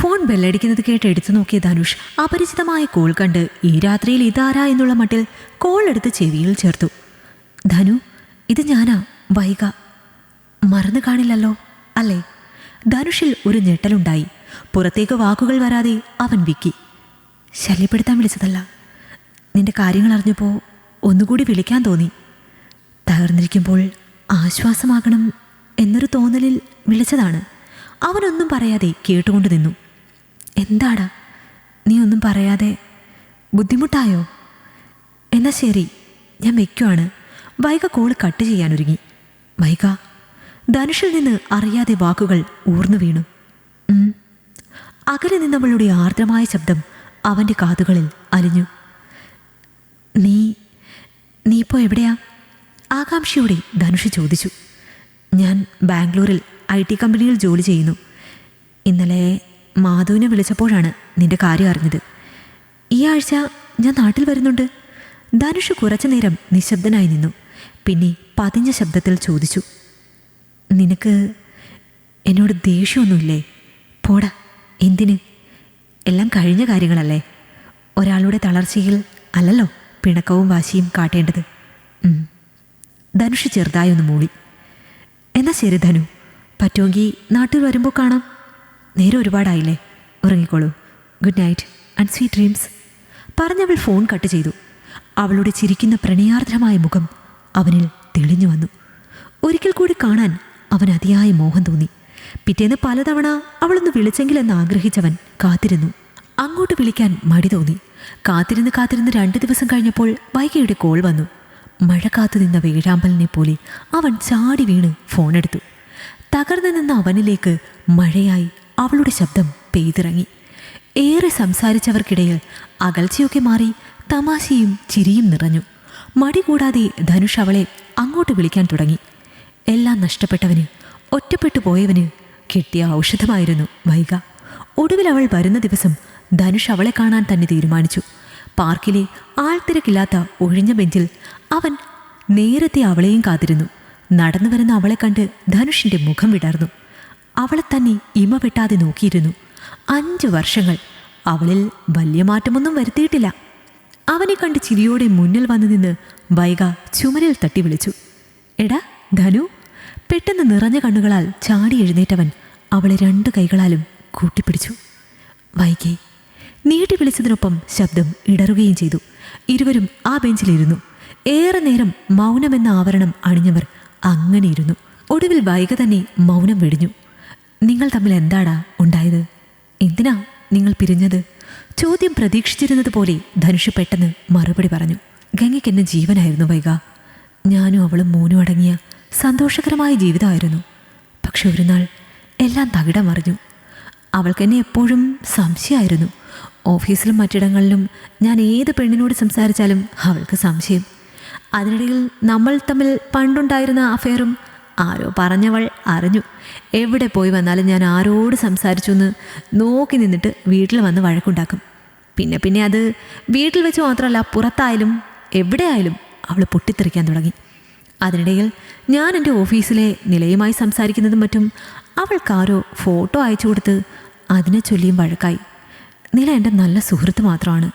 Phone ബെല്ലടിക്കുന്നത് കേട്ട് എടുത്തു നോക്കിയ ധനുഷ് അപരിചിതമായ കോൾ കണ്ട് ഈ രാത്രിയിൽ ഇതാരാ? എന്നുള്ള മട്ടിൽ കോൾ എടുത്ത് ചെവിയിൽ ചേർത്തു. ധനു ഇത് ഞാനാ വൈക. മറന്നു കാണില്ലല്ലോ? അല്ലേ? ധനുഷിൽ ഒരു ഞെട്ടലുണ്ടായി. പുറത്തേക്ക് വാക്കുകൾ വരാതെ അവൻ വിക്കി. ശല്യപ്പെടുത്താൻ വിളിച്ചതല്ല. നിന്റെ കാര്യങ്ങൾ അറിഞ്ഞപ്പോൾ ഒന്നുകൂടി വിളിക്കാൻ തോന്നി. തകർന്നിരിക്കുമ്പോൾ ആശ്വാസമാകണം എന്നൊരു തോന്നലിൽ വിളിച്ചതാണ്. അവനൊന്നും പറയാതെ കേട്ടുകൊണ്ട് നിന്നു. എന്താടാ? നീ ഒന്നും പറയാതെ ബുദ്ധിമുട്ടായോ? എന്നാ ശരി ഞാൻ വെക്കുവാണ്. വൈക കോൾ കട്ട് ചെയ്യാനൊരുങ്ങി. വൈക ധനുഷിൽ നിന്ന് അറിയാതെ വാക്കുകൾ ഊർന്നു വീണു. അകലെ നിന്നവളുടെ ആർദ്രമായ ശബ്ദം അവന്റെ കാതുകളിൽ അലിഞ്ഞു. നീ നീ ഇപ്പോൾ എവിടെയാ? ആകാംക്ഷയോടെ ധനുഷ് ചോദിച്ചു. ഞാൻ ബാംഗ്ലൂരിൽ ഐ ടി കമ്പനിയിൽ ജോലി ചെയ്യുന്നു. ഇന്നലെ മാധുവിനെ വിളിച്ചപ്പോഴാണ് നിന്റെ കാര്യം അറിഞ്ഞത്. ഈ ആഴ്ച ഞാൻ നാട്ടിൽ വരുന്നുണ്ട്. ധനുഷ് കുറച്ചു നേരം നിശബ്ദനായി നിന്നു. പിന്നെ പതിഞ്ഞ ശബ്ദത്തിൽ ചോദിച്ചു. നിനക്ക് എന്നോട് ദേഷ്യമൊന്നുമില്ലേ? പോടാ എന്തിന്? എല്ലാം കഴിഞ്ഞ കാര്യങ്ങളല്ലേ? ഒരാളുടെ തളർച്ചയിൽ അല്ലല്ലോ പിണക്കവും വാശിയും കാട്ടേണ്ടത്. ധനുഷ് ചെറുതായി ഒന്ന് മൂളി. എന്നാ ശരി ധനു പറ്റുമെങ്കിൽ നാട്ടിൽ വരുമ്പോൾ കാണാം. നേരെ ഒരുപാടായില്ലേ? ഉറങ്ങിക്കോളൂ. Good night and sweet dreams പറഞ്ഞവൾ phone cut ചെയ്തു. അവളുടെ ചിരിക്കുന്ന പ്രണയാർദ്രമായ മുഖം അവനിൽ തെളിഞ്ഞു വന്നു. ഒരിക്കൽ കൂടി കാണാൻ അവൻ അതിയായ മോഹം തോന്നി. പിറ്റേന്ന് പലതവണ അവളൊന്ന് വിളിച്ചെങ്കിലെന്ന് ആഗ്രഹിച്ചവൻ കാത്തിരുന്നു. അങ്ങോട്ട് വിളിക്കാൻ മടി തോന്നി. കാത്തിരുന്ന് കാത്തിരുന്ന് രണ്ട് ദിവസം കഴിഞ്ഞപ്പോൾ വൈകയുടെ കോൾ വന്നു. മഴ കാത്തു നിന്ന വേഴാമ്പലിനെ പോലെ അവൻ ചാടി വീണ് ഫോണെടുത്തു തകർന്നു നിന്ന അവനിലേക്ക് മഴയായി അവളുടെ ശബ്ദം പെയ്തിറങ്ങി. ഏറെ സംസാരിച്ചവർക്കിടയിൽ അകൽച്ചയൊക്കെ മാറി തമാശയും ചിരിയും നിറഞ്ഞു. മടി കൂടാതെ ധനുഷ് അവളെ അങ്ങോട്ട് വിളിക്കാൻ തുടങ്ങി. എല്ലാം നഷ്ടപ്പെട്ടവന് ഒറ്റപ്പെട്ടു പോയവന് കിട്ടിയ ഔഷധമായിരുന്നു വൈക ഒടുവിൽ അവൾ വരുന്ന ദിവസം ധനുഷ് അവളെ കാണാൻ തന്നെ തീരുമാനിച്ചു. പാർക്കിലെ ആൾത്തിരക്കില്ലാത്ത ഒഴിഞ്ഞ ബെഞ്ചിൽ അവൻ നേരത്തെ അവളെയും കാത്തിരുന്നു. നടന്നു വരുന്ന അവളെ കണ്ട് ധനുഷിന്റെ മുഖം വിടർന്നു. അവളെ തന്നെ ഇമ വെട്ടാതെ നോക്കിയിരുന്നു. അഞ്ച് വർഷങ്ങൾ അവളിൽ വലിയ മാറ്റമൊന്നും വരുത്തിയിട്ടില്ല. അവനെ കണ്ട് ചിരിയോടെ മുന്നിൽ വന്നു നിന്ന് വൈക ചുമരിൽ തട്ടി വിളിച്ചു. എടാ ധനു പെട്ടെന്ന് നിറഞ്ഞ കണ്ണുകളാൽ ചാടി എഴുന്നേറ്റവൻ അവളെ രണ്ട് കൈകളാലും കൂട്ടിപ്പിടിച്ചു. വൈകി നീട്ടി വിളിച്ചതിനൊപ്പം ശബ്ദം ഇടറുകയും ചെയ്തു. ഇരുവരും ആ ബെഞ്ചിലിരുന്നു. ഏറെ നേരം മൗനമെന്ന ആവരണം അണിഞ്ഞവർ അങ്ങനെയിരുന്നു. ഒടുവിൽ വൈക തന്നെ മൗനം വെടിഞ്ഞു. നിങ്ങൾ തമ്മിൽ എന്താടാ ഉണ്ടായത്? എന്തിനാ നിങ്ങൾ പിരിഞ്ഞത്? ചോദ്യം പ്രതീക്ഷിച്ചിരുന്നത് പോലെ ധനുഷ് പെട്ടെന്ന് മറുപടി പറഞ്ഞു. ഗംഗയ്ക്ക് എന്നെ ജീവനായിരുന്നു വൈക ഞാനും അവളും മോനും അടങ്ങിയ സന്തോഷകരമായ ജീവിതമായിരുന്നു. പക്ഷെ ഒരു നാൾ എല്ലാം തകിടം മറിഞ്ഞു. അവൾക്ക് എന്നെ എപ്പോഴും സംശയമായിരുന്നു. ഓഫീസിലും മറ്റിടങ്ങളിലും ഞാൻ ഏത് പെണ്ണിനോട് സംസാരിച്ചാലും അവൾക്ക് സംശയം. അതിനിടയിൽ നമ്മൾ തമ്മിൽ പണ്ടുണ്ടായിരുന്ന അഫെയറും ആരോ പറഞ്ഞവൾ അറിഞ്ഞു. എവിടെ പോയി വന്നാലും ഞാൻ ആരോട് സംസാരിച്ചു എന്ന് നോക്കി നിന്നിട്ട് വീട്ടിൽ വന്ന് വഴക്കുണ്ടാക്കും. പിന്നെ പിന്നെ അത് വീട്ടിൽ വെച്ച് മാത്രമല്ല പുറത്തായാലും എവിടെയായാലും അവൾ പൊട്ടിത്തെറിക്കാൻ തുടങ്ങി. അതിനിടയിൽ ഞാൻ എന്റെ ഓഫീസിലെ നിലയുമായി സംസാരിക്കുന്നതും മറ്റും അവൾക്കാരോ ഫോട്ടോ അയച്ചു കൊടുത്ത് അതിനെ ചൊല്ലിയും വഴക്കായി. നില എന്റെ നല്ല സുഹൃത്ത് മാത്രമാണ്.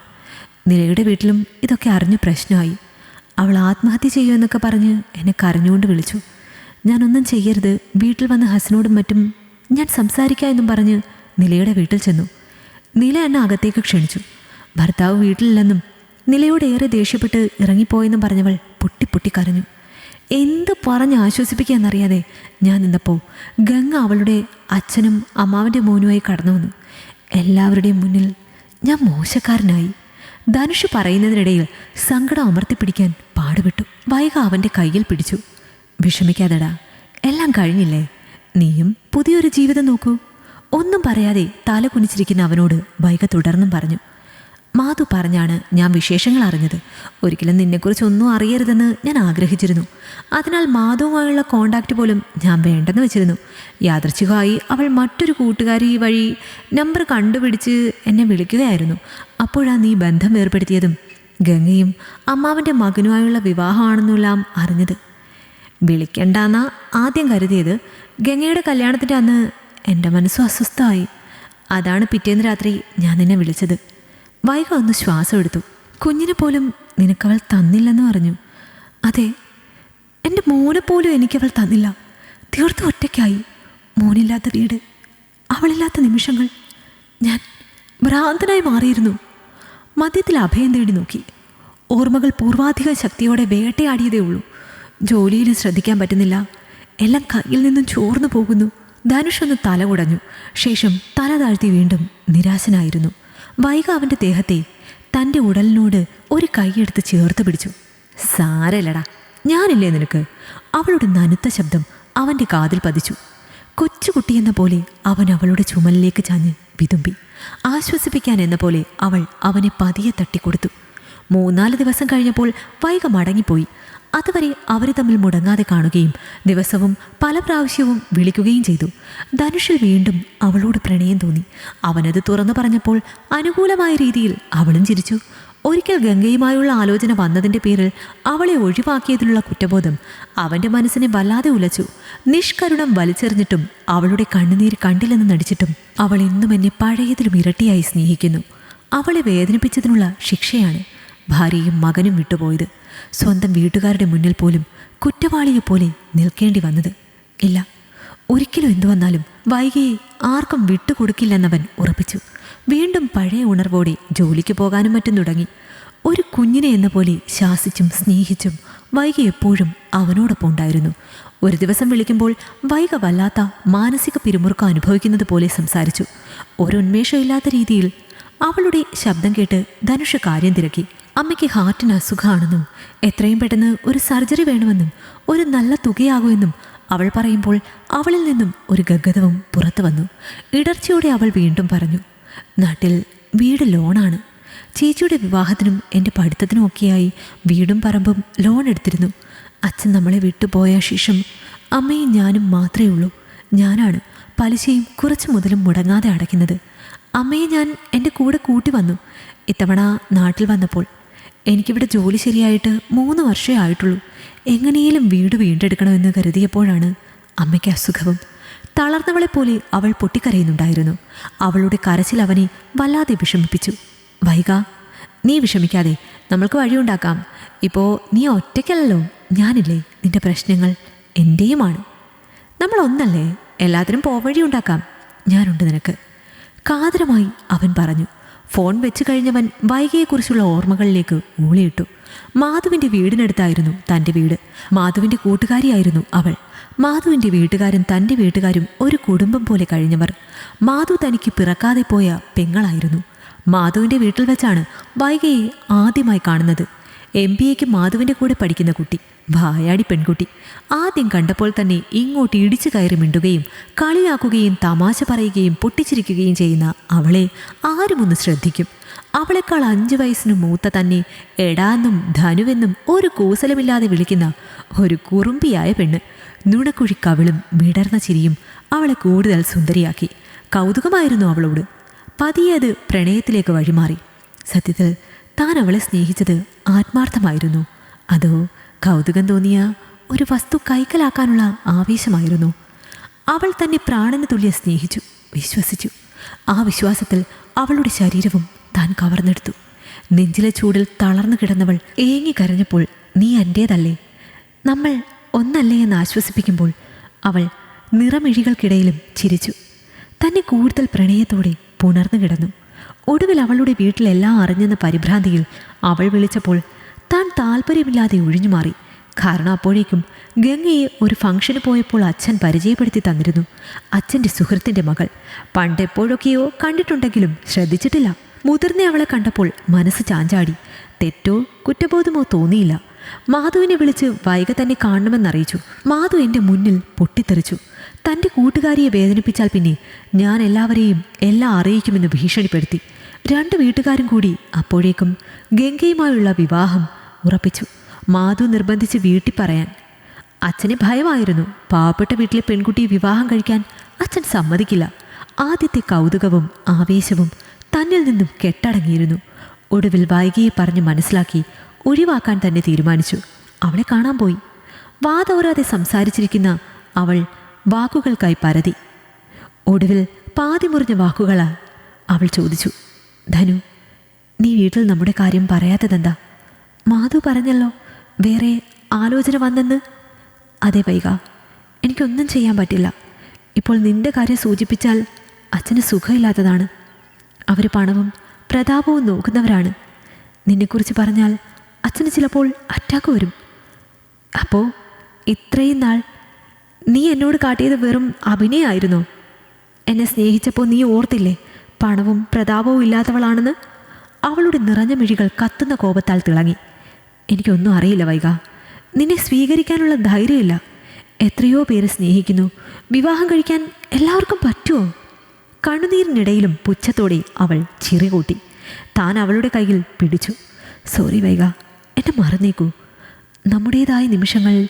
നിലയുടെ വീട്ടിലും ഇതൊക്കെ അറിഞ്ഞ് പ്രശ്നമായി. അവൾ ആത്മഹത്യ ചെയ്യുമെന്നൊക്കെ പറഞ്ഞ് എന്നെ കരഞ്ഞുകൊണ്ട് വിളിച്ചു. ഞാനൊന്നും ചെയ്യരുത്. വീട്ടിൽ വന്ന് ഹസനോടും മറ്റും ഞാൻ സംസാരിക്കാം എന്നും പറഞ്ഞ് നിലയുടെ വീട്ടിൽ ചെന്നു. നില എന്നെ അകത്തേക്ക് ക്ഷണിച്ചു. ഭർത്താവ് വീട്ടിലില്ലെന്നും നിലയോട് ഏറെ ദേഷ്യപ്പെട്ട് ഇറങ്ങിപ്പോയെന്നും പറഞ്ഞവൾ പൊട്ടി പൊട്ടി കരഞ്ഞു. എന്ത് പറഞ്ഞ് ആശ്വസിപ്പിക്കാന്നറിയാതെ ഞാൻ നിന്നപ്പോൾ ഗംഗ അവളുടെ അച്ഛനും അമ്മാവന്റെ മോനുമായി കടന്നു വന്നു. എല്ലാവരുടെയും മുന്നിൽ ഞാൻ മോശക്കാരനായി. ധനുഷ് പറയുന്നതിനിടയിൽ സങ്കടം അമർത്തിപ്പിടിക്കാൻ പാടുപെട്ടു. വൈക അവന്റെ കയ്യിൽ പിടിച്ചു. വിഷമിക്കാതെടാ. എല്ലാം കഴിഞ്ഞില്ലേ? നീയും പുതിയൊരു ജീവിതം നോക്കൂ. ഒന്നും പറയാതെ തല കുനിച്ചിരിക്കുന്ന അവനോട് വൈക തുടർന്നും പറഞ്ഞു. മാധു പറഞ്ഞാണ് ഞാൻ വിശേഷങ്ങൾ അറിഞ്ഞത്. ഒരിക്കലും നിന്നെക്കുറിച്ച് ഒന്നും അറിയരുതെന്ന് ഞാൻ ആഗ്രഹിച്ചിരുന്നു. അതിനാൽ മാധുവുമായുള്ള കോണ്ടാക്റ്റ് പോലും ഞാൻ വേണ്ടെന്ന് വെച്ചിരുന്നു. യാദർച്ഛികമായി അവൾ മറ്റൊരു കൂട്ടുകാരി വഴി നമ്പർ കണ്ടുപിടിച്ച് എന്നെ വിളിക്കുകയായിരുന്നു. അപ്പോഴാണ് നീ ബന്ധം ഏർപ്പെടുത്തിയതും ഗംഗയും അമ്മാവന്റെ മകനുമായുള്ള വിവാഹമാണെന്നെല്ലാം അറിഞ്ഞത്. വിളിക്കണ്ടെന്ന ആദ്യം കരുതിയത്. ഗംഗയുടെ കല്യാണത്തിന്റെ അന്ന് എന്റെ മനസ്സും അസ്വസ്ഥമായി. അതാണ് പിറ്റേന്ന് രാത്രി ഞാൻ നിന്നെ വിളിച്ചത്. വൈക ഒന്ന് ശ്വാസം എടുത്തു. കുഞ്ഞിനെ പോലും നിനക്കവൾ തന്നില്ലെന്ന് പറഞ്ഞു. അതെ എന്റെ മോനെ പോലും എനിക്കവൾ തന്നില്ല. തീർത്തും ഒറ്റയ്ക്കായി. മോനില്ലാത്ത വീട് അവളില്ലാത്ത നിമിഷങ്ങൾ. ഞാൻ ഭ്രാന്തനായി മാറിയിരുന്നു. മദ്യത്തിൽ അഭയം തേടി നോക്കി. ഓർമ്മകൾ പൂർവാധിക ശക്തിയോടെ വേട്ടയാടിയതേ ഉള്ളൂ. ജോലിയിലും ശ്രദ്ധിക്കാൻ പറ്റുന്നില്ല. എല്ലാം കയ്യിൽ നിന്നും ചോർന്നു പോകുന്നു. ധനുഷ് ഒന്ന് തല കുടഞ്ഞു. ശേഷം തല താഴ്ത്തി വീണ്ടും നിരാശനായിരുന്നു. വൈക അവന്റെ ദേഹത്തെ തന്റെ ഉടലിനോട് ഒരു കൈയെടുത്ത് ചേർത്ത് പിടിച്ചു. സാരല്ലടാ ഞാനില്ലേ നിനക്ക്? അവളുടെ നനുത്ത ശബ്ദം അവന്റെ കാതിൽ പതിച്ചു. കൊച്ചുകുട്ടിയെന്ന പോലെ അവൻ അവളുടെ ചുമലിലേക്ക് ചാഞ്ഞ് വിതുമ്പി. ആശ്വസിപ്പിക്കാൻ എന്ന പോലെ അവൾ അവനെ പതിയെ തട്ടിക്കൊടുത്തു. മൂന്നാൽ ദിവസം കഴിഞ്ഞപ്പോൾ വൈക മടങ്ങിപ്പോയി. അതുവരെ അവർ തമ്മിൽ മുടങ്ങാതെ കാണുകയും ദിവസവും പല പ്രാവശ്യവും വിളിക്കുകയും ചെയ്തു. ധനുഷിൽ വീണ്ടും അവളോട് പ്രണയം തോന്നി. അവനത് തുറന്നു പറഞ്ഞപ്പോൾ അനുകൂലമായ രീതിയിൽ അവളും ചിരിച്ചു. ഒരിക്കൽ ഗംഗയുമായുള്ള ആലോചന വന്നതിന്റെ പേരിൽ അവളെ ഒഴിവാക്കിയതിലുള്ള കുറ്റബോധം അവന്റെ മനസ്സിനെ വല്ലാതെ ഉലച്ചു. നിഷ്കരുണം വലിച്ചെറിഞ്ഞിട്ടും അവളുടെ കണ്ണുനീര് കണ്ടില്ലെന്ന് നടിച്ചിട്ടും അവൾ ഇന്നും എന്നെ പഴയതിലും ഇരട്ടിയായി സ്നേഹിക്കുന്നു. അവളെ വേദനിപ്പിച്ചതിനുള്ള ശിക്ഷയാണ്. ഭാര്യയും മകനും വിട്ടുപോയത്. സ്വന്തം വീട്ടുകാരുടെ മുന്നിൽ പോലും കുറ്റവാളിയെപ്പോലെ നിൽക്കേണ്ടി വന്നത്. ഇല്ല ഒരിക്കലും എന്തു വന്നാലും വൈകിയെ ആർക്കും വിട്ടുകൊടുക്കില്ലെന്നവൻ ഉറപ്പിച്ചു. വീണ്ടും പഴയ ഉണർവോടെ ജോലിക്ക് പോകാനും മറ്റും തുടങ്ങി. ഒരു കുഞ്ഞിനെ എന്ന പോലെ ശാസിച്ചും സ്നേഹിച്ചും വൈകി എപ്പോഴും അവനോടൊപ്പം ഉണ്ടായിരുന്നു. ഒരു ദിവസം വിളിക്കുമ്പോൾ വൈക വല്ലാത്ത മാനസിക പിരിമുറുക്കം അനുഭവിക്കുന്നത് പോലെ സംസാരിച്ചു. ഒരു ഉന്മേഷമില്ലാത്ത രീതിയിൽ അവളുടെ ശബ്ദം കേട്ട് ധനുഷ് കാര്യം തിരക്കി. അമ്മയ്ക്ക് ഹാർട്ടിന് അസുഖമാണെന്നും എത്രയും പെട്ടെന്ന് ഒരു സർജറി വേണമെന്നും ഒരു നല്ല തുകയാകുമെന്നും അവൾ പറയുമ്പോൾ അവളിൽ നിന്നും ഒരു ഗഗതവും പുറത്തു വന്നു. ഇടർച്ചയോടെ അവൾ വീണ്ടും പറഞ്ഞു നാട്ടിൽ വീട് ലോണാണ്. ചേച്ചിയുടെ വിവാഹത്തിനും എന്റെ പഠിത്തത്തിനും ഒക്കെയായി വീടും പറമ്പും ലോൺ എടുത്തിരുന്നു. അച്ഛൻ നമ്മളെ വിട്ടുപോയ ശേഷം അമ്മയും ഞാനും മാത്രമേ ഉള്ളൂ. ഞാനാണ് പലിശയും കുറച്ച് മുതലും മുടങ്ങാതെ അടയ്ക്കുന്നത്. അമ്മയെ ഞാൻ എന്റെ കൂടെ കൂട്ടി വന്നു. ഇത്തവണ നാട്ടിൽ വന്നപ്പോൾ എനിക്കിവിടെ ജോലി ശരിയായിട്ട് മൂന്ന് വർഷമേ ആയിട്ടുള്ളൂ. എങ്ങനെയും വീട് വീണ്ടെടുക്കണമെന്ന് കരുതിയപ്പോഴാണ് അമ്മയ്ക്ക് അസുഖവും. തളർന്നവളെ പോലെ അവൾ പൊട്ടിക്കരയുന്നുണ്ടായിരുന്നു. അവളുടെ കരച്ചിൽ അവനെ വല്ലാതെ വിഷമിപ്പിച്ചു. വൈക നീ വിഷമിക്കാതെ നമ്മൾക്ക് വഴിയുണ്ടാക്കാം. ഇപ്പോൾ നീ ഒറ്റയ്ക്കല്ലല്ലോ ഞാനില്ലേ നിന്റെ പ്രശ്നങ്ങൾ എന്റെയുമാണ് നമ്മൾ ഒന്നല്ലേ എല്ലാത്തിനും പോവഴി ഉണ്ടാക്കാം ഞാനുണ്ട് നിനക്ക്. കാതരമായി അവൻ പറഞ്ഞു. ഫോൺ വെച്ച് കഴിഞ്ഞവൻ വൈകിയെക്കുറിച്ചുള്ള ഓർമ്മകളിലേക്ക് ഊളിയിട്ടു. മാധുവിന്റെ വീടിനടുത്തായിരുന്നു തന്റെ വീട്. മാധുവിന്റെ കൂട്ടുകാരിയായിരുന്നു അവൾ. മാധുവിന്റെ വീട്ടുകാരും തന്റെ വീട്ടുകാരും ഒരു കുടുംബം പോലെ കഴിഞ്ഞവർ. മാധു തനിക്ക് പിറക്കാതെ പോയ പെങ്ങളായിരുന്നു. മാധുവിന്റെ വീട്ടിൽ വെച്ചാണ് വൈകയെ ആദ്യമായി കാണുന്നത്. എം ബി എക്ക് മാധുവിന്റെ കൂടെ പഠിക്കുന്ന കുട്ടി. വായാടി പെൺകുട്ടി. ആദ്യം കണ്ടപ്പോൾ തന്നെ ഇങ്ങോട്ട് ഇടിച്ചു കയറി മിണ്ടുകയും കളിയാക്കുകയും തമാശ പറയുകയും പൊട്ടിച്ചിരിക്കുകയും ചെയ്യുന്ന അവളെ ആരുമൊന്ന് ശ്രദ്ധിക്കും. അവളെക്കാൾ അഞ്ചു വയസ്സിന് മൂത്ത തന്നെ എടാന്നും ധനുവെന്നും ഒരു കൂസലമില്ലാതെ വിളിക്കുന്ന ഒരു കുറുമ്പിയായ പെണ്ണ്. നുണക്കുഴി കവിളും വിടർന്ന ചിരിയും അവളെ കൂടുതൽ സുന്ദരിയാക്കി. കൗതുകമായിരുന്നു അവളോട്. പതിയെ അത് പ്രണയത്തിലേക്ക് വഴിമാറി. സത്യത്തിൽ താൻ അവളെ സ്നേഹിച്ചത് ആത്മാർത്ഥമായിരുന്നു. അതോ കൗതുകം തോന്നിയ ഒരു വസ്തു കൈക്കലാക്കാനുള്ള ആവേശമായിരുന്നു. അവൾ തന്നെ പ്രാണന് തുല്യ സ്നേഹിച്ചു വിശ്വസിച്ചു. ആ വിശ്വാസത്തിൽ അവളുടെ ശരീരവും താൻ കവർന്നെടുത്തു. നെഞ്ചിലെ ചൂടിൽ തളർന്നു കിടന്നവൾ ഏങ്ങി കരഞ്ഞപ്പോൾ നീ എന്റേതല്ലേ നമ്മൾ ഒന്നല്ലേ എന്ന് ആശ്വസിപ്പിക്കുമ്പോൾ അവൾ നിറമിഴികൾക്കിടയിലും ചിരിച്ചു. തന്നെ കൂടുതൽ പ്രണയത്തോടെ പുണർന്നു കിടന്നു. ഒടുവിൽ അവളുടെ വീട്ടിലെല്ലാം അറിഞ്ഞെന്ന പരിഭ്രാന്തിയിൽ അവൾ വിളിച്ചപ്പോൾ താൻ ഒഴിഞ്ഞു മാറി. കാരണം അപ്പോഴേക്കും ഗംഗയെ ഒരു ഫംഗ്ഷന് പോയപ്പോൾ അച്ഛൻ പരിചയപ്പെടുത്തി തന്നിരുന്നു. അച്ഛന്റെ സുഹൃത്തിന്റെ മകൾ. പണ്ടെപ്പോഴൊക്കെയോ കണ്ടിട്ടുണ്ടെങ്കിലും ശ്രദ്ധിച്ചിട്ടില്ല. മുതിർന്ന അവളെ കണ്ടപ്പോൾ മനസ്സ് ചാഞ്ചാടി. തെറ്റോ കുറ്റബോധമോ തോന്നിയില്ല. മാധുവിനെ വിളിച്ച് വൈക തന്നെ കാണണമെന്നറിയിച്ചു. മാധു എന്റെ മുന്നിൽ പൊട്ടിത്തെറിച്ചു. തന്റെ കൂട്ടുകാരിയെ വേദനിപ്പിച്ചാൽ പിന്നെ ഞാൻ എല്ലാവരെയും എല്ലാം അറിയിക്കുമെന്ന് ഭീഷണിപ്പെടുത്തി. രണ്ട് വീട്ടുകാരും കൂടി അപ്പോഴേക്കും ഗംഗയുമായുള്ള വിവാഹം ഉറപ്പിച്ചു. മാധു നിർബന്ധിച്ച് വീട്ടിൽ പറയാൻ അച്ഛനെ ഭയമായിരുന്നു പാവപ്പെട്ട വീട്ടിലെ പെൺകുട്ടിയെ വിവാഹം കഴിക്കാൻ. അച്ഛൻ സമ്മതിക്കില്ല. ആദ്യത്തെ കൗതുകവും ആവേശവും തന്നിൽ നിന്നും കെട്ടടങ്ങിയിരുന്നു. ഒടുവിൽ വൈകിയെ പറഞ്ഞ് മനസ്സിലാക്കി ഒഴിവാക്കാൻ തന്നെ തീരുമാനിച്ചു. അവളെ കാണാൻ പോയി. വാതോരാതെ സംസാരിച്ചിരിക്കുന്ന അവൾ വാക്കുകൾക്കായി പരതി. ഒടുവിൽ പാതി മുറിഞ്ഞ വാക്കുകളാൽ അവൾ ചോദിച്ചു ധനു നീ വീട്ടിൽ നമ്മുടെ കാര്യം പറയാത്തതെന്താ? മാധു പറഞ്ഞല്ലോ വേറെ ആലോചന വന്നെന്ന്. അതെ വൈക എനിക്കൊന്നും ചെയ്യാൻ പറ്റില്ല. ഇപ്പോൾ നിന്റെ കാര്യം സൂചിപ്പിച്ചാൽ അച്ഛന് സുഖമില്ലാത്തതാണ്. അവർ പണവും പ്രതാപവും നോക്കുന്നവരാണ്. നിന്നെക്കുറിച്ച് പറഞ്ഞാൽ അച്ഛന് ചിലപ്പോൾ അറ്റാക്ക് വരും. അപ്പോൾ ഇത്രയും നാൾ നീ എന്നോട് കാട്ടിയത് വെറും അഭിനയമായിരുന്നോ എന്നെ സ്നേഹിച്ചപ്പോൾ നീ ഓർത്തില്ലേ പണവും പ്രതാപവും ഇല്ലാത്തവളാണെന്ന്? അവളുടെ നിറഞ്ഞ മിഴികൾ കത്തുന്ന കോപത്താൽ തിളങ്ങി. എനിക്കൊന്നും അറിയില്ല വൈക നിന്നെ സ്വീകരിക്കാനുള്ള ധൈര്യമില്ല. എത്രയോ പേര് സ്നേഹിക്കുന്നു. വിവാഹം കഴിക്കാൻ എല്ലാവർക്കും പറ്റുമോ? കണ്ണുനീരിനിടയിലും പുച്ഛത്തോടെ അവൾ ചിറി കൂട്ടി. താൻ അവളുടെ കയ്യിൽ പിടിച്ചു. സോറി വൈക എന്നെ മറന്നേക്കൂ. നമ്മുടേതായ നിമിഷങ്ങൾ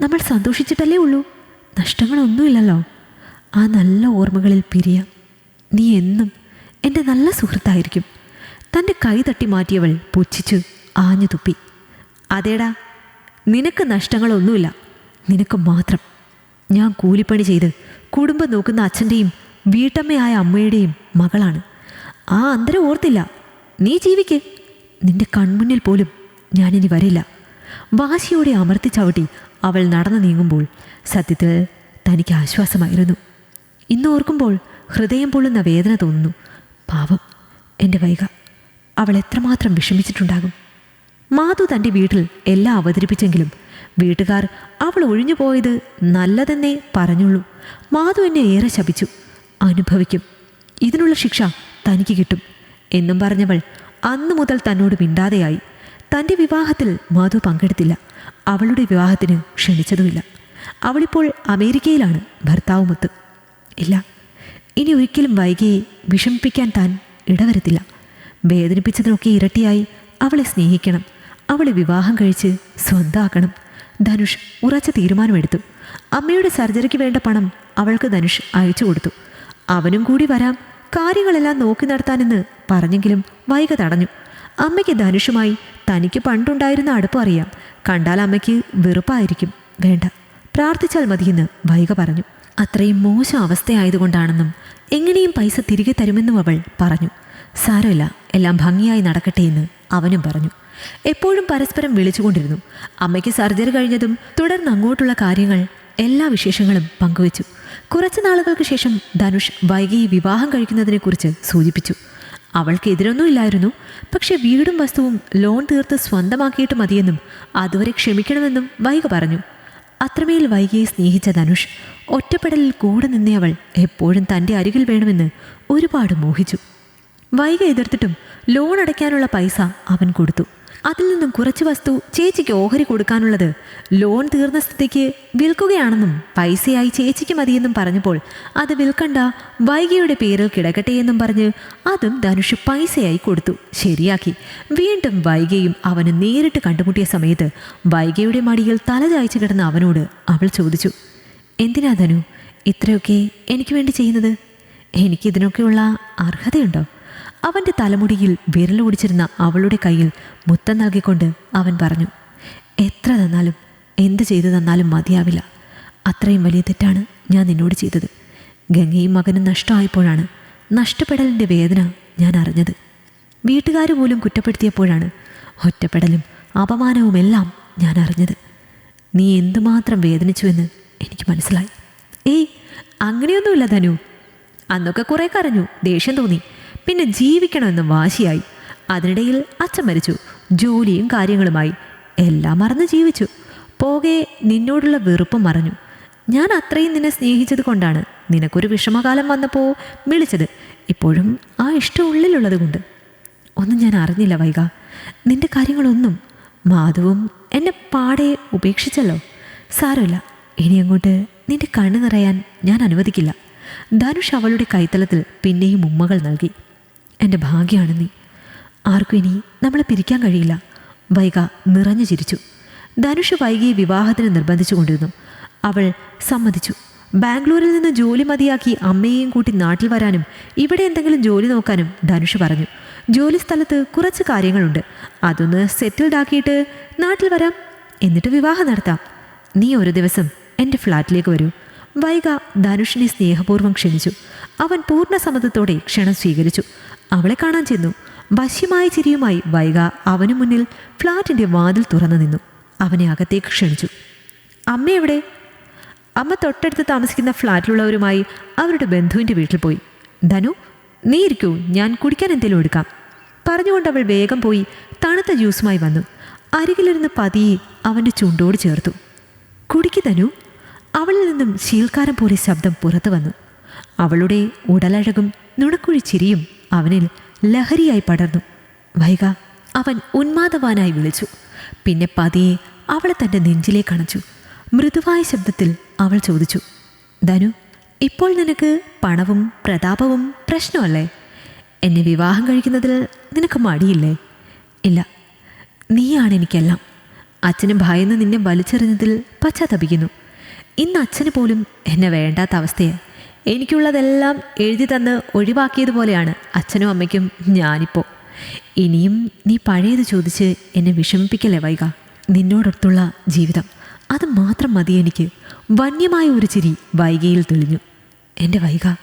നമ്മൾ സന്തോഷിച്ചിട്ടല്ലേ ഉള്ളൂ. നഷ്ടങ്ങളൊന്നുമില്ലല്ലോ. ആ നല്ല ഓർമ്മകളിൽ പിരിയാം. നീ എന്നും എന്റെ നല്ല സുഹൃത്തായിരിക്കും. തന്റെ കൈ തട്ടി മാറ്റിയവൾ പുച്ഛിച്ചു ആഞ്ഞു തുപ്പി അതേടാ നിനക്ക് നഷ്ടങ്ങളൊന്നുമില്ല. നിനക്ക് മാത്രം. ഞാൻ കൂലിപ്പണി ചെയ്ത് കുടുംബം നോക്കുന്ന അച്ഛന്റെയും വീട്ടമ്മയായ അമ്മയുടെയും മകളാണ്. ആ അന്തരം ഓർത്തില്ല. നീ ജീവിക്ക്. നിന്റെ കൺമുന്നിൽ പോലും ഞാനിനി വരില്ല. വാശിയോടെ അമർത്തി ചവിട്ടി അവൾ നടന്നു നീങ്ങുമ്പോൾ സത്യത്തിൽ തനിക്ക് ആശ്വാസമായിരുന്നു. ഇന്ന് ഓർക്കുമ്പോൾ ഹൃദയം പൊള്ളുന്ന വേദന തോന്നുന്നു. പാവം എന്റെ വൈക അവൾ എത്രമാത്രം വിഷമിച്ചിട്ടുണ്ടാകും? മാധു തന്റെ വീട്ടിൽ എല്ലാം അവതരിപ്പിച്ചെങ്കിലും വീട്ടുകാർ അവൾ ഒഴിഞ്ഞു പോയത് നല്ലതെന്നേ പറഞ്ഞുള്ളൂ. മാധു എന്നെ ഏറെ ശപിച്ചു. അനുഭവിക്കും. ഇതിനുള്ള ശിക്ഷ തനിക്ക് കിട്ടും എന്നും പറഞ്ഞവൾ അന്നു മുതൽ തന്നോട് മിണ്ടാതെയായി. തന്റെ വിവാഹത്തിൽ മാധു പങ്കെടുത്തില്ല. അവളുടെ വിവാഹത്തിന് ക്ഷണിച്ചതുമില്ല. അവളിപ്പോൾ അമേരിക്കയിലാണ് ഭർത്താവുമൊത്ത്. ഇല്ല ഇനി ഒരിക്കലും വൈകിയെ വിഷമിപ്പിക്കാൻ താൻ ഇടവരുത്തില്ല. വേദനിപ്പിച്ചതിനൊക്കെ ഇരട്ടിയായി അവളെ സ്നേഹിക്കണം. അവളെ വിവാഹം കഴിച്ച് സ്വന്തമാക്കണം ധനുഷ് ഉറച്ച തീരുമാനമെടുത്തു. അമ്മയുടെ സർജറിക്ക് വേണ്ട പണം അവൾക്ക് ധനുഷ് അയച്ചു കൊടുത്തു. അവനും കൂടി വരാം. കാര്യങ്ങളെല്ലാം നോക്കി നടത്താനെന്ന് പറഞ്ഞെങ്കിലും വൈക തടഞ്ഞു. അമ്മയ്ക്ക് ധനുഷുമായി തനിക്ക് പണ്ടുണ്ടായിരുന്ന അടുപ്പം അറിയാം. കണ്ടാൽ അമ്മയ്ക്ക് വെറുപ്പായിരിക്കും. വേണ്ട. പ്രാർത്ഥിച്ചാൽ മതിയെന്ന് വൈക പറഞ്ഞു. അത്രയും മോശം അവസ്ഥയായതുകൊണ്ടാണെന്നും എങ്ങനെയും പൈസ തിരികെ തരുമെന്നും അവൾ പറഞ്ഞു. സാരമില്ല. എല്ലാം ഭംഗിയായി നടക്കട്ടെ എന്ന് അവനും പറഞ്ഞു. എപ്പോഴും പരസ്പരം വിളിച്ചുകൊണ്ടിരുന്നു. അമ്മയ്ക്ക് സർജറി കഴിഞ്ഞതും തുടർന്ന് അങ്ങോട്ടുള്ള കാര്യങ്ങൾ എല്ലാ വിശേഷങ്ങളും പങ്കുവച്ചു. കുറച്ച് നാളുകൾക്ക് ശേഷം ധനുഷ് വൈകി വിവാഹം കഴിക്കുന്നതിനെക്കുറിച്ച് സൂചിപ്പിച്ചു. അവൾക്ക് എതിരൊന്നുമില്ലായിരുന്നു പക്ഷെ വീടും വസ്തുവും ലോൺ തീർത്ത് സ്വന്തമാക്കിയിട്ട് മതിയെന്നും അതുവരെ ക്ഷമിക്കണമെന്നും വൈക പറഞ്ഞു. അത്രമേൽ വൈകിയെ സ്നേഹിച്ച ധനുഷ് ഒറ്റപ്പെടലിൽ കൂടെ നിന്നവൾ എപ്പോഴും തന്റെ അരികിൽ വേണമെന്ന് ഒരുപാട് മോഹിച്ചു. വൈക എതിർത്തിട്ടും ലോൺ അടയ്ക്കാനുള്ള പൈസ അവൻ കൊടുത്തു. അതിൽ നിന്നും കുറച്ച് വസ്തു ചേച്ചിക്ക് ഓഹരി കൊടുക്കാനുള്ളത്. ലോൺ തീർന്ന സ്ഥിതിക്ക് വിൽക്കുകയാണെന്നും പൈസയായി ചേച്ചിക്ക് മതിയെന്നും പറഞ്ഞപ്പോൾ അത് വിൽക്കണ്ട വൈകിയുടെ പേരിൽ കിടക്കട്ടെ എന്നും പറഞ്ഞ് അതും ധനുഷ് പൈസയായി കൊടുത്തു. ശരിയാക്കി. വീണ്ടും വൈകിയും അവന് നേരിട്ട് കണ്ടുമുട്ടിയ സമയത്ത് വൈകിയുടെ മടിയിൽ തലചായ്ച്ചു കിടന്ന അവനോട് അവൾ ചോദിച്ചു എന്തിനാ ധനു? ഇത്രയൊക്കെ എനിക്ക് വേണ്ടി ചെയ്യുന്നത്? എനിക്കിതിനൊക്കെയുള്ള അർഹതയുണ്ടോ? അവന്റെ തലമുടിയിൽ വിരലോടിച്ചിരുന്ന അവളുടെ കയ്യിൽ മുത്തം നൽകിക്കൊണ്ട് അവൻ പറഞ്ഞു എത്ര തന്നാലും എന്ത് ചെയ്തു തന്നാലും മതിയാവില്ല. അത്രയും വലിയ തെറ്റാണ് ഞാൻ നിന്നോട് ചെയ്തത്. ഗംഗയും മകനും നഷ്ടമായപ്പോഴാണ് നഷ്ടപ്പെടലിന്റെ വേദന ഞാൻ അറിഞ്ഞത്. വീട്ടുകാർ പോലും കുറ്റപ്പെടുത്തിയപ്പോഴാണ് ഒറ്റപ്പെടലും അപമാനവുമെല്ലാം ഞാൻ അറിഞ്ഞത്. നീ എന്തുമാത്രം വേദനിച്ചുവെന്ന് എനിക്ക് മനസ്സിലായി. ഏയ് അങ്ങനെയൊന്നുമില്ല ധനു. അന്നൊക്കെ കുറേ കരഞ്ഞു. ദേഷ്യം തോന്നി. പിന്നെ ജീവിക്കണമെന്ന് വാശിയായി. അതിനിടയിൽ അച്ഛൻ മരിച്ചു. ജോലിയും കാര്യങ്ങളുമായി. എല്ലാം മറന്ന് ജീവിച്ചു. പോകെ നിന്നോടുള്ള വെറുപ്പം മറഞ്ഞു. ഞാൻ അത്രയും നിന്നെ സ്നേഹിച്ചത് കൊണ്ടാണ്. നിനക്കൊരു വിഷമകാലം വന്നപ്പോൾ വിളിച്ചത് ഇപ്പോഴും ആ ഇഷ്ടം ഉള്ളിലുള്ളത് കൊണ്ട്. ഒന്നും ഞാൻ അറിഞ്ഞില്ല വൈക നിന്റെ കാര്യങ്ങളൊന്നും. മാധവും എന്നെ പാടെ ഉപേക്ഷിച്ചല്ലോ. സാരമില്ല. ഇനി അങ്ങോട്ട് നിന്റെ കണ്ണു നിറയാൻ ഞാൻ അനുവദിക്കില്ല. ധനുഷ് അവളുടെ കൈത്തലത്തിൽ പിന്നെയും ഉമ്മകൾ നൽകി. എന്റെ ഭാഗ്യമാണ് നീ. ആർക്കും ഇനി നമ്മളെ പിരിക്കാൻ കഴിയില്ല. വൈക നിറഞ്ഞു ചിരിച്ചു. ധനുഷ് വൈകിയെ വിവാഹത്തിന് നിർബന്ധിച്ചു കൊണ്ടിരുന്നു അവൾ സമ്മതിച്ചു. ബാംഗ്ലൂരിൽ നിന്ന് ജോലി മതിയാക്കി അമ്മയെയും കൂട്ടി നാട്ടിൽ വരാനും ഇവിടെ എന്തെങ്കിലും ജോലി നോക്കാനും ധനുഷ് പറഞ്ഞു. ജോലി സ്ഥലത്ത് കുറച്ച് കാര്യങ്ങളുണ്ട്. അതൊന്ന് സെറ്റിൽഡ് ആക്കിയിട്ട് നാട്ടിൽ വരാം. എന്നിട്ട് വിവാഹം നടത്താം. നീ ഒരു ദിവസം എന്റെ ഫ്ലാറ്റിലേക്ക് വരൂ. വൈഗ ധനുഷിനെ സ്നേഹപൂർവം ക്ഷണിച്ചു. അവൻ പൂർണ സമ്മതത്തോടെ ക്ഷണം സ്വീകരിച്ചു. അവളെ കാണാൻ ചെന്നു. വശ്യമായ ചിരിയുമായി വൈഗ അവനു മുന്നിൽ ഫ്ലാറ്റിന്റെ വാതിൽ തുറന്നു നിന്നു. അവനെ അകത്തേക്ക് ക്ഷണിച്ചു. അമ്മ എവിടെ? അമ്മ തൊട്ടടുത്ത് താമസിക്കുന്ന ഫ്ലാറ്റിലുള്ളവരുമായി അവരുടെ ബന്ധുവിന്റെ വീട്ടിൽ പോയി. ധനു നീ ഇരിക്കൂ. ഞാൻ കുടിക്കാൻ എന്തെങ്കിലും എടുക്കാം. പറഞ്ഞുകൊണ്ട് അവൾ വേഗം പോയി തണുത്ത ജ്യൂസുമായി വന്നു. അരികിലിരുന്ന് പതിയെ അവന്റെ ചുണ്ടോട് ചേർത്തു. കുടിക്കു ധനു. അവളിൽ നിന്നും ശീൽക്കാരം പോലെ ശബ്ദം പുറത്തു വന്നു. അവളുടെ ഉടലഴകും നുണക്കുഴി ചിരിയും അവനിൽ ലഹരിയായി പടർന്നു. വൈക അവൻ ഉന്മാദവാനായി വിളിച്ചു. പിന്നെ പതിയെ അവളെ തന്റെ നെഞ്ചിലേക്ക് അണച്ചു. മൃദുവായ ശബ്ദത്തിൽ അവൾ ചോദിച്ചു ധനു ഇപ്പോൾ നിനക്ക് പണവും പ്രതാപവും പ്രശ്നമല്ലേ? എന്നെ വിവാഹം കഴിക്കുന്നതിൽ നിനക്ക് മടിയില്ലേ? ഇല്ല നീയാണ് എനിക്കെല്ലാം. അച്ഛന് ഭയന്ന് നിന്നെ വലിച്ചെറിഞ്ഞതിൽ പശ്ചാത്തപിക്കുന്നു. ഇന്ന് അച്ഛന് പോലും എന്നെ വേണ്ടാത്ത അവസ്ഥയാണ് എനിക്കുള്ളതെല്ലാം എഴുതി തന്ന് ഒഴിവാക്കിയതുപോലെയാണ് അച്ഛനും അമ്മയ്ക്കും ഞാനിപ്പോൾ ഇനിയും നീ പഴയത് ചോദിച്ച് എന്നെ വിഷമിപ്പിക്കല്ലേ വൈക? നിന്നോടൊത്തുള്ള ജീവിതം. അത് മാത്രം മതി എനിക്ക്. വന്യമായ ഒരു ചിരി വൈകയിൽ തെളിഞ്ഞു. എന്റെ വൈക.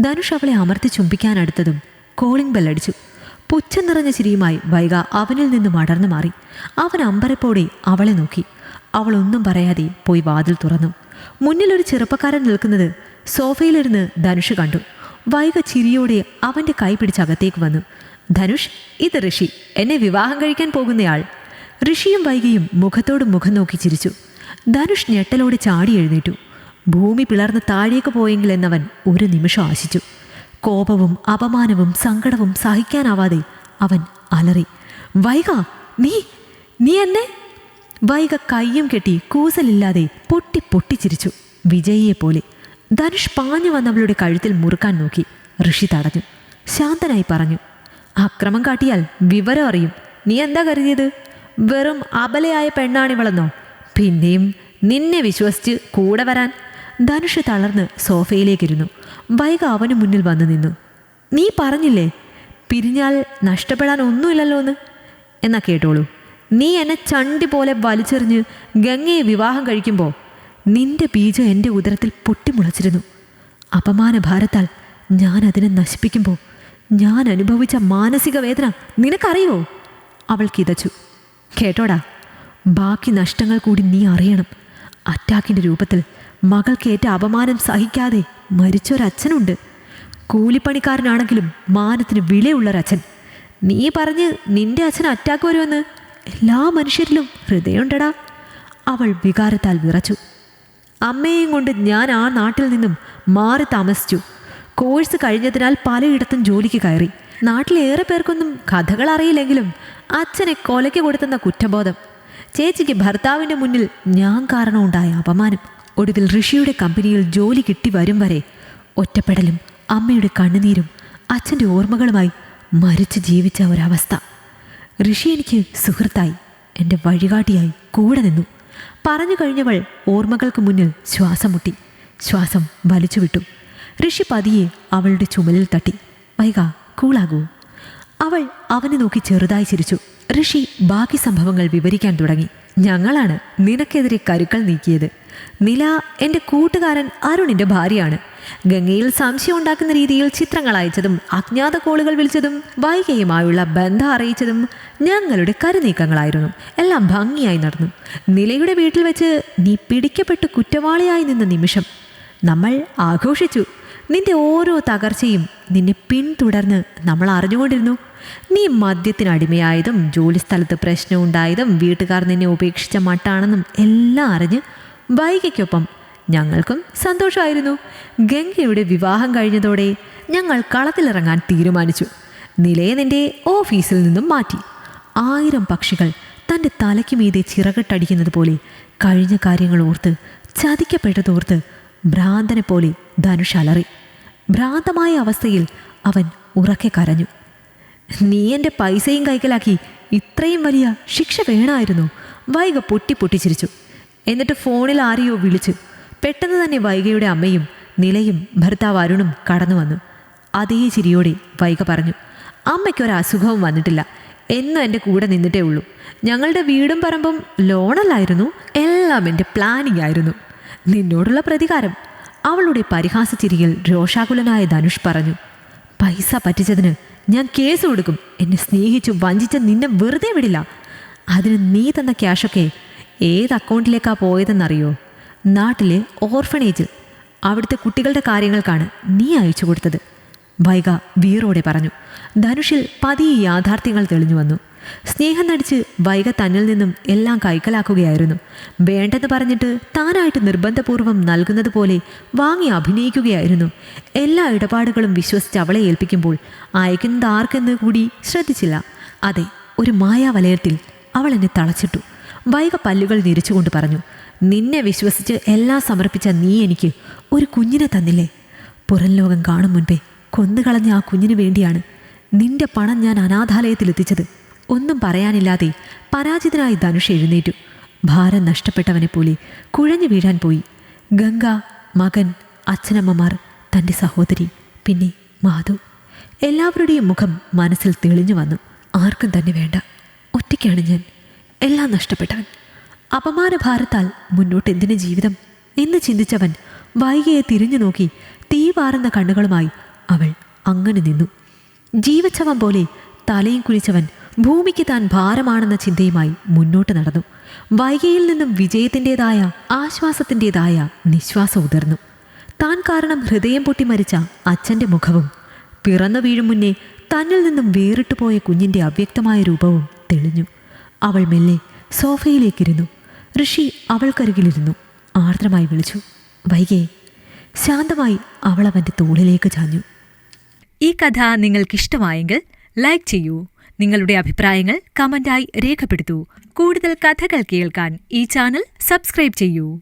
ധനുഷ് അവളെ അമർത്തി ചുംബിക്കാനടുത്തതും കോളിംഗ് ബെല്ലടിച്ചു. പുച്ഛം നിറഞ്ഞ ചിരിയുമായി വൈക അവനിൽ നിന്നും അടർന്നു മാറി. അവൻ അമ്പരപ്പോടെ അവളെ നോക്കി. അവൾ ഒന്നും പറയാതെ പോയി വാതിൽ തുറന്നു. മുന്നിൽ ഒരു ചെറുപ്പക്കാരൻ നിൽക്കുന്നത് സോഫയിലിരുന്ന് ധനുഷ് കണ്ടു. വൈക ചിരിയോടെ അവന്റെ കൈ പിടിച്ച് അകത്തേക്ക് വന്നു. ധനുഷ് ഇത് ഋഷി. എന്നെ വിവാഹം കഴിക്കാൻ പോകുന്നയാൾ. ഋഷിയും വൈകയും മുഖത്തോട് മുഖം നോക്കി ചിരിച്ചു. ധനുഷ് ഞെട്ടലോടെ ചാടി എഴുന്നേറ്റു. ഭൂമി പിളർന്ന് താഴേക്ക് പോയെങ്കിൽ എന്നവൻ ഒരു നിമിഷം ആശിച്ചു. കോപവും അപമാനവും സങ്കടവും സഹിക്കാനാവാതെ അവൻ അലറി. വൈക നീ നീ എന്നെ വൈക കയ്യും കെട്ടി കൂസലില്ലാതെ പൊട്ടി പൊട്ടിച്ചിരിച്ചു വിജയിയെ പോലെ ധനുഷ് പാഞ്ഞു വന്നവളുടെ കഴുത്തിൽ മുറുക്കാൻ നോക്കി. ഋഷി തടഞ്ഞു. ശാന്തനായി പറഞ്ഞു അക്രമം കാട്ടിയാൽ വിവരം അറിയും. നീ എന്താ കരുതിയത്? വെറും അബലയായ പെണ്ണാണിവളെന്നോ? പിന്നെയും നിന്നെ വിശ്വസിച്ച് കൂടെ വരാൻ. ധനുഷ് തളർന്ന് സോഫയിലേക്കിരുന്നു. വൈക അവന് മുന്നിൽ വന്നു നിന്നു. നീ പറഞ്ഞില്ലേ പിരിഞ്ഞാൽ നഷ്ടപ്പെടാൻ ഒന്നുമില്ലല്ലോ എന്ന് എന്നാ കേട്ടോളൂ. നീ എന്നെ ചണ്ടി പോലെ വലിച്ചെറിഞ്ഞ് ഗംഗയെ വിവാഹം കഴിക്കുമ്പോൾ നിന്റെ ബീജം എന്റെ ഉദരത്തിൽ പൊട്ടിമുളച്ചിരുന്നു. അപമാന ഭാരത്താൽ ഞാൻ അതിനെ നശിപ്പിക്കുമ്പോൾ ഞാൻ അനുഭവിച്ച മാനസിക വേദന നിനക്കറിയോ അവൾ കിതച്ചു. കേട്ടോടാ ബാക്കി നഷ്ടങ്ങൾ കൂടി നീ അറിയണം. അറ്റാക്കിന്റെ രൂപത്തിൽ മകൾക്കേറ്റ അപമാനം സഹിക്കാതെ മരിച്ചൊരച്ഛനുണ്ട്. കൂലിപ്പണിക്കാരനാണെങ്കിലും മാനത്തിന് വിലയുള്ളൊരച്ഛൻ. നീ പറഞ്ഞ് നിന്റെ അച്ഛൻ അറ്റാക്ക് വരുമെന്ന് എല്ലാ മനുഷ്യരിലും ഹൃദയമുണ്ടടാ. അവൾ വികാരത്താൽ വിറച്ചു. അമ്മയെയും കൊണ്ട് ഞാൻ ആ നാട്ടിൽ നിന്നും മാറി താമസിച്ചു. കോഴ്സ് കഴിഞ്ഞതിനാൽ പലയിടത്തും ജോലിക്ക് കയറി. നാട്ടിലേറെ പേർക്കൊന്നും കഥകൾ അറിയില്ലെങ്കിലും അച്ഛനെ കൊലയ്ക്ക് കൊടുത്തെന്ന കുറ്റബോധം. ചേച്ചിക്ക് ഭർത്താവിന്റെ മുന്നിൽ ഞാൻ കാരണമുണ്ടായ അപമാനം. ഒടുവിൽ ഋഷിയുടെ കമ്പനിയിൽ ജോലി കിട്ടി വരും വരെ ഒറ്റപ്പെടലും അമ്മയുടെ കണ്ണുനീരും അച്ഛന്റെ ഓർമ്മകളുമായി മരിച്ചു ജീവിച്ച ഒരവസ്ഥ. ഋഷി എനിക്ക് സുഹൃത്തായി എന്റെ വഴികാട്ടിയായി കൂടെ നിന്നു. പറഞ്ഞു കഴിഞ്ഞവൾ ഓർമ്മകൾക്ക് മുന്നിൽ ശ്വാസം മുട്ടി. ശ്വാസം വലിച്ചുവിട്ടു ഋഷി പതിയെ അവളുടെ ചുമലിൽ തട്ടി. വൈക കൂളാകൂ. അവൾ അവനെ നോക്കി ചെറുതായി ചിരിച്ചു. ഋഷി ബാക്കി സംഭവങ്ങൾ വിവരിക്കാൻ തുടങ്ങി. ഞങ്ങളാണ് നിനക്കെതിരെ കരുക്കൾ നീക്കിയത്. നില എന്റെ കൂട്ടുകാരൻ അരുണിന്റെ ഭാര്യയാണ്. ഗംഗയിൽ സംശയം ഉണ്ടാക്കുന്ന രീതിയിൽ ചിത്രങ്ങൾ അയച്ചതും അജ്ഞാത കോളുകൾ വിളിച്ചതും വൈകയുമായുള്ള ബന്ധം അറിയിച്ചതും ഞങ്ങളുടെ കരുനീക്കങ്ങളായിരുന്നു. എല്ലാം ഭംഗിയായി നടന്നു. നിലയുടെ വീട്ടിൽ വെച്ച് നീ പിടിക്കപ്പെട്ട് കുറ്റവാളിയായി നിന്ന നിമിഷം നമ്മൾ ആഘോഷിച്ചു. നിന്റെ ഓരോ തകർച്ചയും നിന്നെ പിന്തുടർന്ന് നമ്മൾ അറിഞ്ഞുകൊണ്ടിരുന്നു. നീ മദ്യത്തിന് അടിമയായതും ജോലിസ്ഥലത്ത് പ്രശ്നമുണ്ടായതും വീട്ടുകാർ നിന്നെ ഉപേക്ഷിച്ച മട്ടാണെന്നും എല്ലാം അറിഞ്ഞ് വൈകയ്ക്കൊപ്പം ഞങ്ങൾക്കും സന്തോഷമായിരുന്നു. ഗംഗയുടെ വിവാഹം കഴിഞ്ഞതോടെ ഞങ്ങൾ കളത്തിലിറങ്ങാൻ തീരുമാനിച്ചു. നിലയനിന്റെ ഓഫീസിൽ നിന്നും മാറ്റി. ആയിരം പക്ഷികൾ തന്റെ തലയ്ക്ക് മീതെ ചിറകട്ടടിക്കുന്നത് പോലെ കഴിഞ്ഞ കാര്യങ്ങൾ ഓർത്ത് ചതിക്കപ്പെട്ടതോർത്ത് ഭ്രാന്തനെ പോലെ ധനുഷ് അലറി. ഭ്രാന്തമായ അവസ്ഥയിൽ അവൻ ഉറക്കെ കരഞ്ഞു. നീ എന്റെ പൈസയും കൈക്കലാക്കി ഇത്രയും വലിയ ശിക്ഷ വേണമായിരുന്നു വൈക പൊട്ടി പൊട്ടിച്ചിരിച്ചു. എന്നിട്ട് ഫോണിൽ ആരെയോ വിളിച്ചു പെട്ടെന്ന് തന്നെ വൈകയുടെ അമ്മയും നിലയും ഭർത്താവ് അരുണും കടന്നു വന്നു. അതേ ചിരിയോടെ വൈക പറഞ്ഞു അമ്മയ്ക്കൊരസുഖവും വന്നിട്ടില്ല. എന്നും എന്റെ കൂടെ നിന്നിട്ടേ ഉള്ളൂ. ഞങ്ങളുടെ വീടും പറമ്പും ലോണല്ലായിരുന്നു എല്ലാം എന്റെ പ്ലാനിങ് ആയിരുന്നു. നിന്നോടുള്ള പ്രതികാരം. അവളുടെ പരിഹാസ ചിരിയിൽ രോഷാകുലനായ ധനുഷ് പറഞ്ഞു പൈസ പറ്റിച്ചതിന് ഞാൻ കേസ് കൊടുക്കും. എന്നെ സ്നേഹിച്ചു വഞ്ചിച്ച നിന്നെ വെറുതെ വിടില്ല. അതിന് നീ തന്ന ക്യാഷൊക്കെ ഏത് അക്കൗണ്ടിലേക്കാ പോയതെന്നറിയോ? നാട്ടിലെ ഓർഫണേജിൽ അവിടുത്തെ കുട്ടികളുടെ കാര്യങ്ങൾക്കാണ് നീ അയച്ചു കൊടുത്തത്. വൈഗ വീറോടെ പറഞ്ഞു ധനുഷിൽ പതിയെ യാഥാർത്ഥ്യങ്ങൾ തെളിഞ്ഞു വന്നു. സ്നേഹം നടിച്ച് വൈഗ തന്നിൽ നിന്നും എല്ലാം കൈക്കലാക്കുകയായിരുന്നു. വേണ്ടെന്ന് പറഞ്ഞിട്ട് താനായിട്ട് നിർബന്ധപൂർവം നൽകുന്നത് പോലെ വാങ്ങി അഭിനയിക്കുകയായിരുന്നു. എല്ലാ ഇടപാടുകളും വിശ്വസിച്ച് അവളെ ഏൽപ്പിക്കുമ്പോൾ അയക്കുന്നത് ആർക്കെന്ന് കൂടി ശ്രദ്ധിച്ചില്ല. അതെ ഒരു മായാവലയത്തിൽ അവൾ എന്നെ തളച്ചിട്ടു. വൈഗ പല്ലുകൾ നിരിച്ചുകൊണ്ട് പറഞ്ഞു നിന്നെ വിശ്വസിച്ച് എല്ലാം സമർപ്പിച്ച നീ എനിക്ക് ഒരു കുഞ്ഞിനെ തന്നില്ലേ? പുറം ലോകം കാണും മുൻപേ കൊന്നുകളഞ്ഞ ആ കുഞ്ഞിന് വേണ്ടിയാണ് നിന്റെ പണം ഞാൻ അനാഥാലയത്തിൽ എത്തിച്ചത്. ഒന്നും പറയാനില്ലാതെ പരാജിതനായി ധനുഷ് എഴുന്നേറ്റു. ഭാരം നഷ്ടപ്പെട്ടവനെ പോലെ കുഴഞ്ഞു വീഴാൻ പോയി. ഗംഗ മകൻ അച്ഛനമ്മമാർ തന്റെ സഹോദരി പിന്നെ മാധു. എല്ലാവരുടെയും മുഖം മനസ്സിൽ തെളിഞ്ഞു വന്നു. ആർക്കും തന്നെ വേണ്ട. ഒറ്റയ്ക്കാണ് ഞാൻ. എല്ലാം നഷ്ടപ്പെട്ടവൻ. അപമാനഭാരത്താൽ മുന്നോട്ട് എന്തിനു ജീവിതം? എന്ന് ചിന്തിച്ചവൻ വൈകിയെ തിരിഞ്ഞു നോക്കി തീ വാറുന്ന കണ്ണുകളുമായി അവൾ അങ്ങനെ നിന്നു. ജീവച്ചവം പോലെ തലയും കുഴിച്ചവൻ ഭൂമിക്ക് താൻ ഭാരമാണെന്ന ചിന്തയുമായി മുന്നോട്ട് നടന്നു. വൈകിയിൽ നിന്നും വിജയത്തിന്റെതായ ആശ്വാസത്തിന്റെതായ നിശ്വാസം ഉതിർന്നു. താൻ കാരണം ഹൃദയം പൊട്ടി മരിച്ച അച്ഛന്റെ മുഖവും പിറന്നു വീഴും മുന്നേ തന്നിൽ നിന്നും വേറിട്ടുപോയ കുഞ്ഞിന്റെ അവ്യക്തമായ രൂപവും തെളിഞ്ഞു. അവൾ മെല്ലെ സോഫയിലേക്കിരുന്നു. ഋഷി അവൾക്കരികിലിരുന്നു. ആർദ്രമായി വിളിച്ചു. വൈകേ ശാന്തമായി അവൾ അവന്റെ തോളിലേക്ക് ചാഞ്ഞു. ഈ കഥ നിങ്ങൾക്കിഷ്ടമായെങ്കിൽ ലൈക്ക് ചെയ്യൂ. നിങ്ങളുടെ അഭിപ്രായങ്ങൾ കമന്റായി രേഖപ്പെടുത്തൂ. കൂടുതൽ കഥകൾ കേൾക്കാൻ ഈ ചാനൽ സബ്സ്ക്രൈബ് ചെയ്യൂ.